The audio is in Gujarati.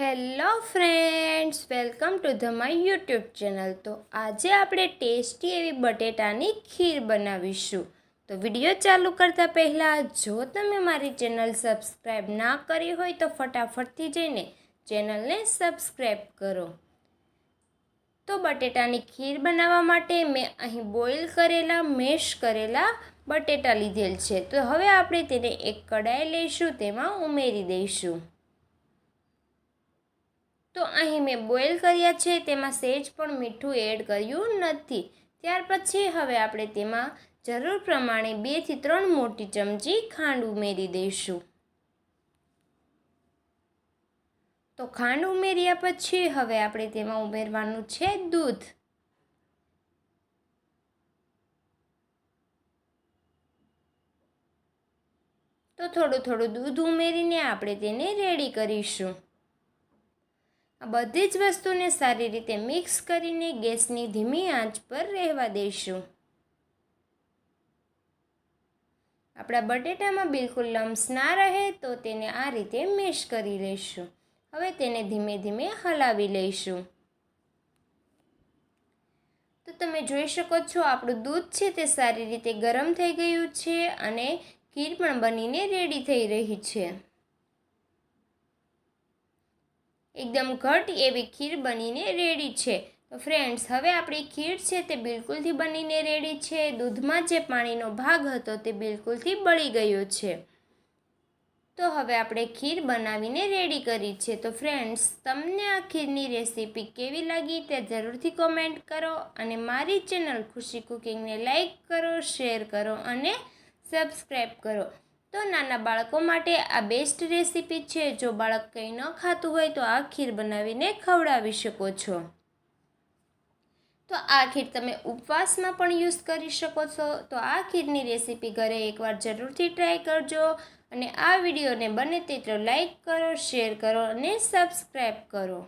Hello friends, welcome to the my YouTube channel. તો આજે આપણે ટેસ્ટી એવી બટેટાની ખીર બનાવીશું. તો વીડિયો ચાલુ કરતાં પહેલાં, જો તમે મારી ચેનલ સબસ્ક્રાઈબ ના કરી હોય તો ફટાફટથી જઈને ચેનલને સબસ્ક્રાઈબ કરો. તો બટેટાની ખીર બનાવવા માટે મેં અહીં બોઇલ કરેલા, મેશ કરેલા બટેટા લીધેલ છે. તો હવે આપણે તેને એક કડાઈ લઈશું, તેમાં ઉમેરી દઈશું. તો અહીં મેં બોઇલ કર્યા છે, તેમાં સહેજ પણ મીઠું એડ કર્યું નથી. ત્યાર પછી હવે આપણે તેમાં જરૂર પ્રમાણે બેથી ત્રણ મોટી ચમચી ખાંડ ઉમેરી દઈશું. તો ખાંડ ઉમેર્યા પછી હવે આપણે તેમાં ઉમેરવાનું છે દૂધ. તો થોડું થોડું દૂધ ઉમેરીને આપણે તેને રેડી કરીશું. આ બધી જ વસ્તુને સારી રીતે મિક્સ કરીને ગેસની ધીમી આંચ પર રહેવા દઈશું. આપણા બટેટામાં બિલકુલ લમ્સ ના રહે તો તેને આ રીતે મેશ કરી લઈશું. હવે તેને ધીમે ધીમે હલાવી લઈશું. તો તમે જોઈ શકો છો, આપણું દૂધ છે તે સારી રીતે ગરમ થઈ ગયું છે અને ખીર પણ બનીને રેડી થઈ રહી છે. એકદમ ઘટ એવી ખીર બનીને રેડી છે. તો ફ્રેન્ડ્સ હવે આપણી ખીર છે તે બિલકુલથી બનીને રેડી છે. દૂધમાં જે પાણીનો ભાગ હતો તે બિલકુલથી બળી ગયો છે. તો હવે આપણે ખીર બનાવીને રેડી કરી છે. તો ફ્રેન્ડ્સ તમને આ ખીરની રેસીપી કેવી લાગી તે જરૂરથી કોમેન્ટ કરો અને મારી ચેનલ ખુશી કુકિંગને લાઇક કરો શેર કરો અને સબસ્ક્રાઈબ કરો. નાના બાળકો માટે આ બેસ્ટ રેસીપી છે. જો બાળક કંઈ ન ખાતું હોય તો આ ખીર બનાવીને ખવડાવી શકો છો. તો આ ખીર તમે ઉપવાસમાં પણ યુઝ કરી શકો છો. તો આ ખીરની રેસીપી ઘરે એકવાર જરૂરથી ટ્રાય કરજો અને આ વિડીયોને બને તેટલો લાઈક કરો શેર કરો અને સબસ્ક્રાઈબ કરો.